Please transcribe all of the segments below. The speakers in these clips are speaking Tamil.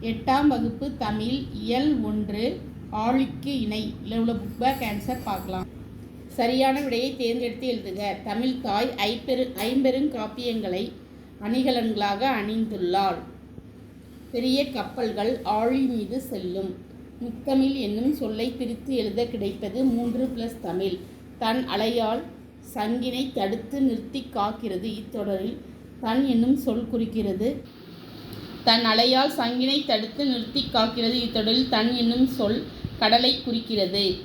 எட்டாம் வகுப்பு தமிழ் இயல் ஒன்று ஆழிக்கு இணை. இதில் உள்ள புக் பேக் ஆன்சர் பார்க்கலாம். சரியான விடையை தேர்ந்தெடுத்து எழுதுக. தமிழ் தாய் ஐப்பெரு ஐம்பெருங்காப்பியங்களை அணிகலன்களாக அணிந்துள்ளாள். பெரிய கப்பல்கள் ஆழி மீது செல்லும். முத்தமிழ் என்னும் சொல்லை பிரித்து எழுத கிடைப்பது மூன்று பிளஸ் தமிழ். தன் அலையால் சங்கினை தடுத்து நிறுத்தி காக்கிறது. இத்தொடரில் தன் என்னும் சொல் குறிக்கிறது. தன் அலையால் சங்கினை தடுத்து நிறுத்தி காக்கிறது. இத்தொடரில் தன் என்னும் சொல் கடலை குறிக்கிறது.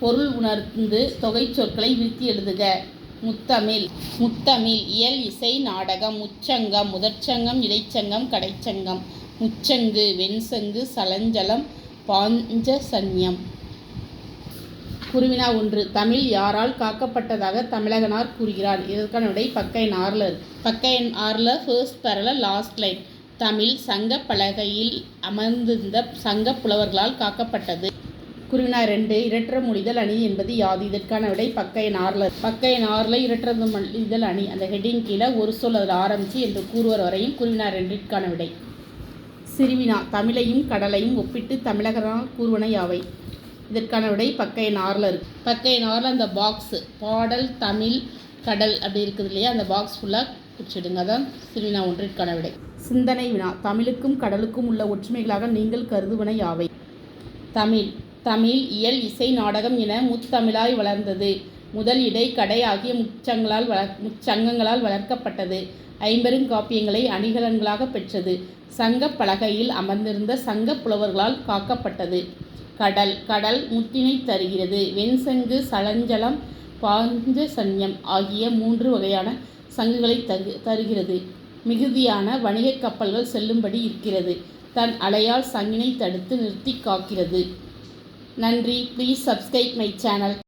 பொருள் உணர்ந்து தொகை சொற்களை விருத்தி எழுதுக. முத்தமிழ். முத்தமிழ். இயல் இசை நாடகம். முச்சங்கம். முதற்சங்கம் இடைச்சங்கம் கடைச்சங்கம். முச்சங்கு வெண்சங்கு சலஞ்சலம் பாஞ்சசன்யம். குருவினா ஒன்று. தமிழ் யாரால் காக்கப்பட்டதாக தமிழகனார் கூறுகிறார். இதற்கான விடை பக்க எண் ஆறில் பக்க எண் ஆறில் ஃபர்ஸ்ட் பேரில் லாஸ்ட் லைன். தமிழ் சங்க பலகையில் அமர்ந்திருந்த சங்க புலவர்களால் காக்கப்பட்டது. குருவினா ரெண்டு இரட்டர மொழிதல் அணி என்பது யாது. இதற்கான விடை பக்கைய எண் ஆறில் பக்க எண் ஆறில் இரட்டர மொழிதல் அணி. அந்த ஹெட்டிங் கீழே ஒரு சொல் அதில் ஆரம்பித்து என்று கூறுவர் வரையும் குருவினா ரெண்டிற்கான விடை. சிறுவினா தமிழையும் கடலையும் ஒப்பிட்டு தமிழகனால் கூறுவன யாவை? இதற்கான விடை பக்க எண் ஆறில் இருக்கு. பக்க அந்த பாக்ஸு பாடல் தமிழ் கடல் அப்படி இருக்குது இல்லையா? அந்த பாக்ஸ் ஃபுல்லாக குறிச்சிடுங்க அதான் சிறுவினா ஒன்றிற்கான விடை சிந்தனை வினா தமிழுக்கும் கடலுக்கும் உள்ள ஒற்றுமைகளாக நீங்கள் கருதுவன யாவை? தமிழ் தமிழ் இயல் இசை நாடகம் என முத்தமிழாய் வளர்ந்தது. முதல் இடை கடை ஆகிய முச்சங்களால் வளர் முச்சங்கங்களால் வளர்க்கப்பட்டது. ஐம்பெருங்காப்பியங்களை அணிகலன்களாக பெற்றது. சங்க பலகையில் அமர்ந்திருந்த சங்க புலவர்களால் காக்கப்பட்டது. கடல் கடல் முத்தினை தருகிறது. வெண்சங்கு சலஞ்சலம் பாஞ்சசன்யம் ஆகிய மூன்று வகையான சங்குகளை தரு தருகிறது. மிகுதியான வணிகக் கப்பல்கள் செல்லும்படி இருக்கிறது. தன் அலையால் சங்கினை தடுத்து நிறுத்தி காக்கிறது. நன்றி. Please subscribe my channel